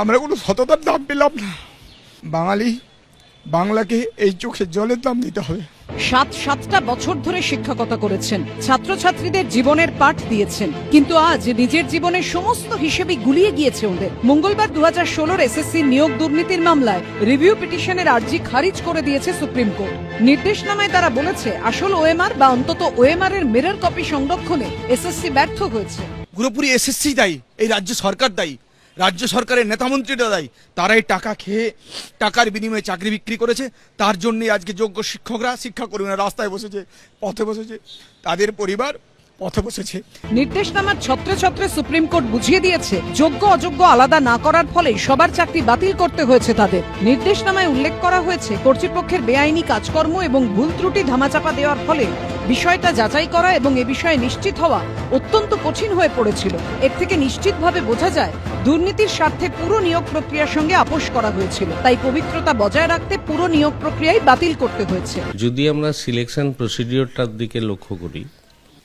আমরা কোনো সততার দাম পেলাম না। বাঙালি বাংলাকে এই চোখে জলের দাম দিতে হবে। সাত সাতটা বছর ধরে শিক্ষকতা করেছেন ছাত্রছাত্রীদের জীবনের পাঠ দিয়েছেন। কিন্তু আজ নিজের জীবনের সমস্ত হিসেবে গুলিয়ে গিয়েছে ওদের। মঙ্গলবার দু হাজার ষোলোর এসএসসি নিয়োগ দুর্নীতির মামলায় রিভিউ পিটিশনের আর্জি খারিজ করে দিয়েছে সুপ্রিম কোর্ট। নির্দেশনামায় তারা বলেছে আসল ওএমআর বা অন্তত ওএমআর এর মিরর কপি সংরক্ষণে এসএসসি ব্যর্থ হয়েছে। পুরোপুরি এসএসসি দায়ী এই রাজ্য সরকার দায়ী। রাজ্য সরকারের নেতামন্ত্রীরা দায়ী। তারাই টাকা খেয়ে টাকার বিনিময়ে চাকরি বিক্রি করেছে। তার জন্যই আজকে যোগ্য শিক্ষকরা, শিক্ষাকর্মীরা রাস্তায় বসেছে, পথে বসেছে। তাদের পরিবার পথে বসেছে। নির্দেশনামার ছত্রে ছত্রে সুপ্রিম কোর্ট বুঝিয়ে দিয়েছে যোগ্য অযোগ্য আলাদা না করার ফলে সবার চাকরি বাতিল করতে হয়েছে তাদের। নির্দেশনামায় উল্লেখ করা হয়েছে কর্তৃপক্ষের বেআইনি কাজকর্ম এবং ভুল ত্রুটি ধামাচাপা দেওয়ার ফলে বিষয়টা যাচাই করা এবং এ বিষয়ে নিশ্চিত হওয়া অত্যন্ত কঠিন হয়ে পড়েছিল। এর থেকে নিশ্চিতভাবে বোঝা যায় দুর্নীতির স্বার্থে পুরো নিয়োগ প্রক্রিয়ার সঙ্গে আপোষ করা হয়েছিল। তাই পবিত্রতা বজায় রাখতে পুরো নিয়োগ প্রক্রিয়াই বাতিল করতে হয়েছে। যদি আমরা সিলেকশন প্রসিডিওরটার দিকে লক্ষ্য করি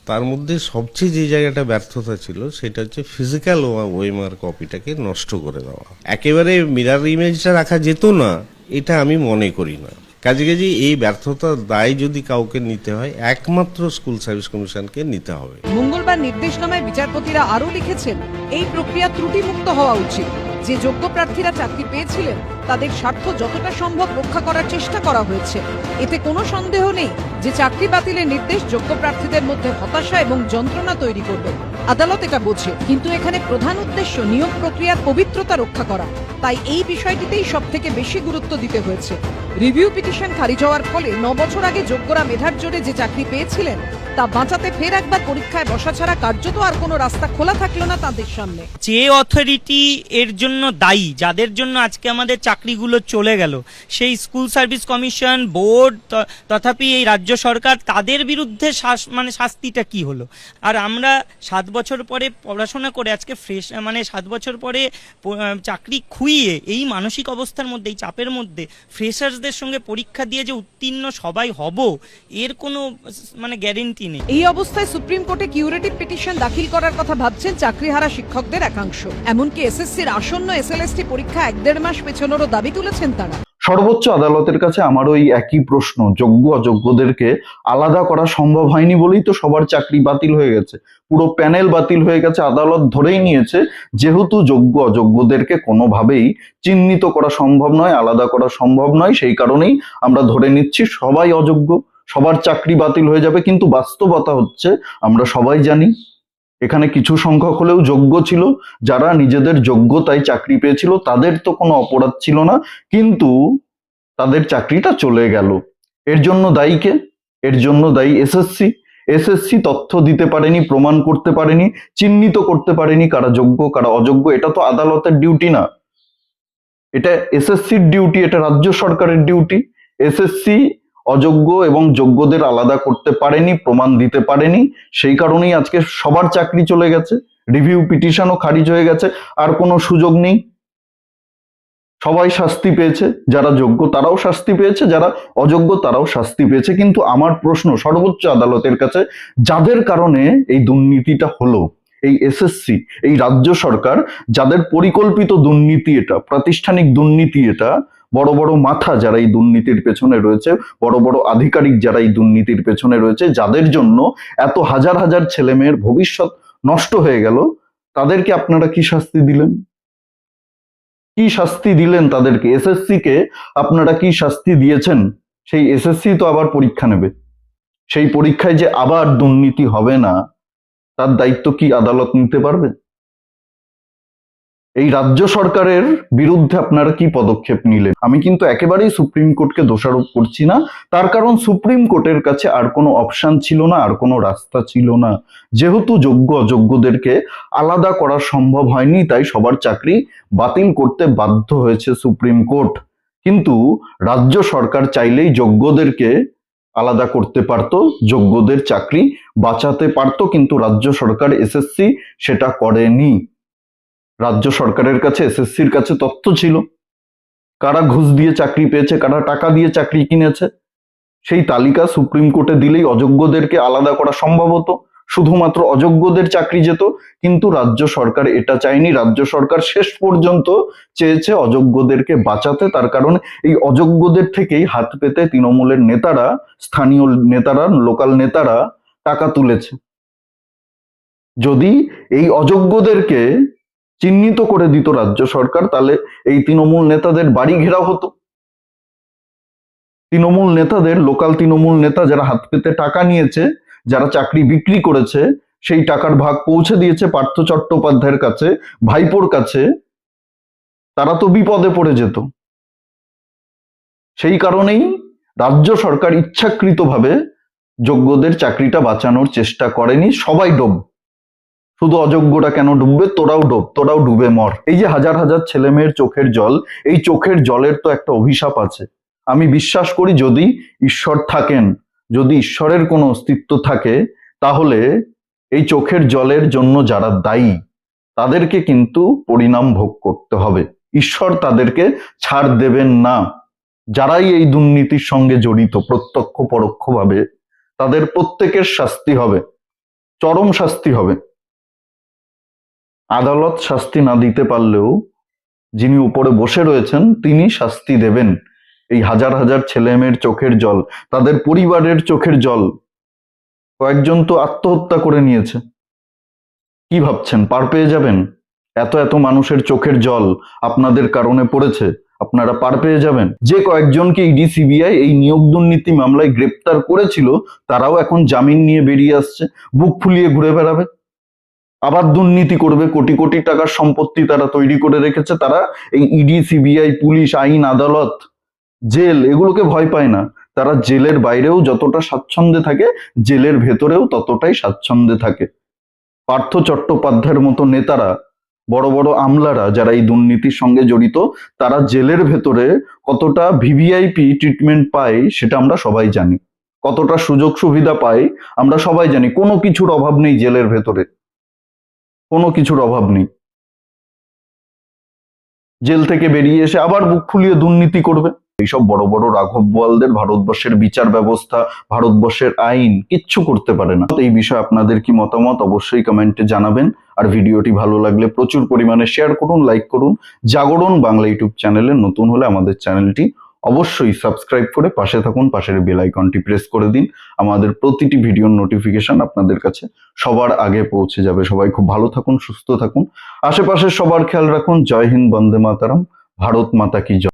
তার মধ্যে সবচেয়ে যে জায়গাটা ব্যর্থতা ছিল, সেটা হচ্ছে ফিজিক্যাল ওয়েমার কপিটাকে নষ্ট করে দেওয়া। একেবারে মিরার ইমেজটা রাখা যেত না, এটা আমি মনে করি না। কাজে কাজে এই ব্যর্থতার দায় যদি কাউকে নিতে হয়, একমাত্র স্কুল সার্ভিস কমিশনকে নিতে হবে। মঙ্গলবার নির্দেশনামায় বিচারপতিরা আরও লিখেছেন, এই প্রক্রিয়া ত্রুটিমুক্ত হওয়া উচিত। যে যোগ্য প্রার্থীরা চাকরি পেয়েছিলেন, তাদের স্বার্থ যতটা সম্ভব রক্ষা করার চেষ্টা করা হয়েছে। এতে কোনো সন্দেহ নেই যে চাকরি বাতিলের নির্দেশ যোগ্য প্রার্থীদের মধ্যে হতাশা এবং যন্ত্রণা তৈরি করবে। আদালত এটা বোঝে। কিন্তু এখানে প্রধান উদ্দেশ্য নিয়োগ প্রক্রিয়ার পবিত্রতা রক্ষা করা। তাই এই বিষয়টিতেই সব থেকে বেশি গুরুত্ব দিতে হয়েছে। রিভিউ পিটিশন খারিজ হওয়ার ফলে ন বছর আগে যোগ্যরা মেধার জোরে যে চাকরি পেয়েছিলেন তা বাঁচাতে ফের একবার পরীক্ষায় বসা ছাড়া কার্যত আর কোনো রাস্তা খোলা থাকল না তাদের সামনে। যে অথরিটি এর জন্য দায়ী, যাদের জন্য আজকে আমাদের চাকরিগুলো চলে গেল, সেই স্কুল সার্ভিস কমিশন বোর্ড তথাপি এই রাজ্য সরকার, তাদের বিরুদ্ধে শাস- মানে শাস্তিটা কি হলো? আর আমরা সাত বছর পরে পড়াশোনা করে আজকে ফ্রেশ মানে সাত বছর পরে চাকরি খুইয়ে এই মানসিক অবস্থার মধ্যে, এই চাপের মধ্যে ফ্রেশার্সদের সঙ্গে পরীক্ষা দিয়ে যে উত্তীর্ণ সবাই হব, এর কোনো মানে গ্যারেন্টি নেই এই অবস্থায় সুপ্রিম কোর্টে কিউরেটিভ পিটিশন দাখিল করার কথা ভাবছেন চাকরিহারা শিক্ষকদের একাংশ। এমনকি এসএসসির আসন্ন এসএলএসটি পরীক্ষা এক দেড় মাস পেছনেরও দাবি তুলেছেন তারা। সর্বোচ্চ আদালতের কাছে আমারও এই একই প্রশ্ন যোগ্য অযোগ্যদেরকে আলাদা করা সম্ভব হয়নি বলেই তো সবার চাকরি বাতিল হয়ে গেছে। পুরো প্যানেল বাতিল হয়ে গেছে আদালত ধরেই নিয়েছে যেহেতু যোগ্য অযোগ্যদেরকে কোনোভাবেই চিহ্নিত করা সম্ভব নয় আলাদা করা সম্ভব নয় সেই কারণেই আমরা ধরে নিচ্ছি সবাই অযোগ্য। সবার চাকরি বাতিল হয়ে যাবে, কিন্তু বাস্তবতা হচ্ছে আমরা সবাই জানি, এখানে কিছু সংখ্যক হলেও যোগ্য ছিল, যারা নিজেদের যোগ্যতায় চাকরি পেয়েছিল, তাদের তো কোনো অপরাধ ছিল না, কিন্তু তাদের চাকরিটা চলে গেল। এর জন্য দায়ী কে? এর জন্য দায়ী এসএসসি। এসএসসি তথ্য দিতে পারেনি, প্রমাণ করতে পারেনি, চিহ্নিত করতে পারেনি কারা যোগ্য, কারা অযোগ্য, এটা তো আদালতের ডিউটি না। এটা এসএসসির ডিউটি, এটা রাজ্য সরকারের ডিউটি। এসএসসি অযোগ্য এবং যোগ্যদের আলাদা করতে পারেনি, প্রমাণ দিতে পারেনি। সেই কারণেই আজকে সবার চাকরি চলে গেছে রিভিউ পিটিশনও খারিজ হয়ে গেছে, আর কোনো সুযোগ নেই। সবাই শাস্তি পেয়েছে, যারা যোগ্য তারাও শাস্তি পেয়েছে, যারা অযোগ্য তারাও শাস্তি পেয়েছে। কিন্তু আমার প্রশ্ন সর্বোচ্চ আদালতের কাছে, যাদের কারণে এই দুর্নীতিটা হলো, এই এসএসসি এই রাজ্য সরকার, যাদের পরিকল্পিত দুর্নীতি এটা, প্রাতিষ্ঠানিক দুর্নীতি এটা বড় বড় মাথা যারা এই দুর্নীতির পেছনে রয়েছে, বড় বড় আধিকারিক যারা এই দুর্নীতির পেছনে রয়েছে, যাদের জন্য এত হাজার হাজার ছেলে মেয়ের ভবিষ্যৎ নষ্ট হয়ে গেল, তাদেরকে আপনারা কি শাস্তি দিলেন? কি শাস্তি দিলেন তাদেরকে? এসএসসি কে আপনারা কি শাস্তি দিয়েছেন? সেই এসএসসি তো আবার পরীক্ষা নেবে। সেই পরীক্ষায় যে আবার দুর্নীতি হবে না, তার দায়িত্ব কি আদালত নিতে পারবে? এই রাজ্য সরকারের বিরুদ্ধে আপনারা কি পদক্ষেপ নিলেন? আমি কিন্তু একেবারেই সুপ্রিম কোর্টকে দোষারোপ করছি না। তার কারণ সুপ্রিম কোর্টের কাছে আর কোনো অপশান ছিল না, আর কোনো রাস্তা ছিল না। যেহেতু যোগ্য অযোগ্যদেরকে আলাদা করা সম্ভব হয়নি, তাই সবার চাকরি বাতিল করতে বাধ্য হয়েছে সুপ্রিম কোর্ট। কিন্তু রাজ্য সরকার চাইলেই যোগ্যদেরকে আলাদা করতে পারত, যোগ্যদের চাকরি বাঁচাতে পারত, কিন্তু রাজ্য সরকার এসএসসি সেটা করেনি। রাজ্য সরকারের কাছে, এসএসসির কাছে তথ্য ছিল। কারা ঘুষ দিয়ে চাকরি পেয়েছে, কারা টাকা দিয়ে চাকরি কিনেছে, সেই তালিকা সুপ্রিম কোর্টে দিলেই অযোগ্যদেরকে আলাদা করা সম্ভব হতো। শুধুমাত্র অযোগ্যদের চাকরি যেত, কিন্তু রাজ্য সরকার এটা চায়নি। রাজ্য সরকার শেষ পর্যন্ত চেয়েছে অযোগ্যদেরকে বাঁচাতে। তার কারণ, এই অযোগ্যদের থেকেই হাত পেতে তৃণমূলের নেতারা, স্থানীয় নেতারা, লোকাল নেতারা টাকা তুলেছে। যদি এই অযোগ্যদেরকে চিহ্নিত করে দিত রাজ্য সরকার, তাহলে এই তৃণমূল নেতাদের বাড়ি ঘেরাও হতো। তৃণমূল নেতাদের, লোকাল তৃণমূল নেতা যারা হাত পেতে টাকা নিয়েছে, যারা চাকরি বিক্রি করেছে, সেই টাকার ভাগ পৌঁছে দিয়েছে পার্থ চট্টোপাধ্যায়ের কাছে, ভাইপোর কাছে। তারা তো বিপদে পড়ে যেত। সেই কারণেই রাজ্য সরকার ইচ্ছাকৃতভাবে যোগ্যদের চাকরিটা বাঁচানোর চেষ্টা করেনি, সবাই ডোব। শুধু অযোগ্যটা কেন ডুববে? তোরাও ডোব, তোরাও ডুবে মর। এই যে হাজার হাজার ছেলে মেয়ের চোখের জল, এই চোখের জলের তো একটা অভিশাপ আছে। আমি বিশ্বাস করি যদি ঈশ্বর থাকেন, যদি ঈশ্বরের কোনো অস্তিত্ব থাকে, তাহলে এই চোখের জলের জন্য যারা দায়ী, তাদেরকে কিন্তু পরিণাম ভোগ করতে হবে। ঈশ্বর তাদেরকে ছাড় দেবেন না। যারাই এই দুর্নীতির সঙ্গে জড়িত, প্রত্যক্ষ পরোক্ষভাবে, তাদের প্রত্যেকের শাস্তি হবে, চরম শাস্তি হবে। আদালত শাস্তি না দিতে পারলেও যিনি উপরে বসে রয়েছেন, তিনি শাস্তি দেবেন। এই হাজার হাজার ছেলে মেয়ের চোখের জল, তাদের পরিবারের চোখের জল, কয়েকজন তো আত্মহত্যা করে নিয়েছে। কি ভাবছেন? পার পেয়ে যাবেন? এত এত মানুষের চোখের জল আপনাদের কারণে পড়েছে, আপনারা পার পেয়ে যাবেন? যে কয়েকজনকে ইডি, সিবিআই এই নিয়োগ দুর্নীতি মামলায় গ্রেপ্তার করেছিল, তারাও এখন জামিন নিয়ে বেরিয়ে আসছে, বুক ফুলিয়ে ঘুরে বেড়াবে। আবার দুর্নীতি করবে, কোটি কোটি টাকার সম্পত্তি তারা তৈরি করে রেখেছে, তারা এই ইডি সিবিআই পুলিশ, আইন, আদালত, জেল, এগুলোকে ভয় পায় না। তারা জেলের বাইরেও যতটা স্বাচ্ছন্দ্যে থাকে, জেলের ভেতরেও ততটাই স্বাচ্ছন্দ্যে থাকে। পার্থ চট্টোপাধ্যায়ের মতো নেতারা, বড় বড় আমলারা যারা এই দুর্নীতির সঙ্গে জড়িত, তারা জেলের ভেতরে কতটা ভিভিআইপি ট্রিটমেন্ট পায়, সেটা আমরা সবাই জানি। কতটা সুযোগ সুবিধা পাই আমরা সবাই জানি। কোনো কিছুর অভাব নেই জেলের ভেতরে। কোনো কিছুর অভাব নেই। জেল থেকে বেরিয়ে এসে আবার বুক ফুলিয়ে দুর্নীতি করবে। এইসব বড় বড় রাঘব বোয়ালদের ভারতবর্ষের বিচার ব্যবস্থা, ভারতবর্ষের আইন কিচ্ছু করতে পারে না। এই বিষয়ে আপনাদের কি মতামত অবশ্যই কমেন্টে জানাবেন। আর ভিডিওটি ভালো লাগলে প্রচুর পরিমাণে শেয়ার করুন, লাইক করুন। জাগরণ বাংলা ইউটিউব চ্যানেলে নতুন হলে আমাদের চ্যানেলটি অবশ্যই সাবস্ক্রাইব করে পাশে থাকুন, পাশের বেল আইকনটি প্রেস করে দিন। আমাদের প্রতিটি ভিডিওর নোটিফিকেশন আপনাদের কাছে সবার আগে পৌঁছে যাবে। সবাই খুব ভালো থাকুন, সুস্থ থাকুন। আশেপাশে সবার খেয়াল রাখুন। জয় হিন্দ, বন্দে মাতারাম। ভারত মাতা কি জয়।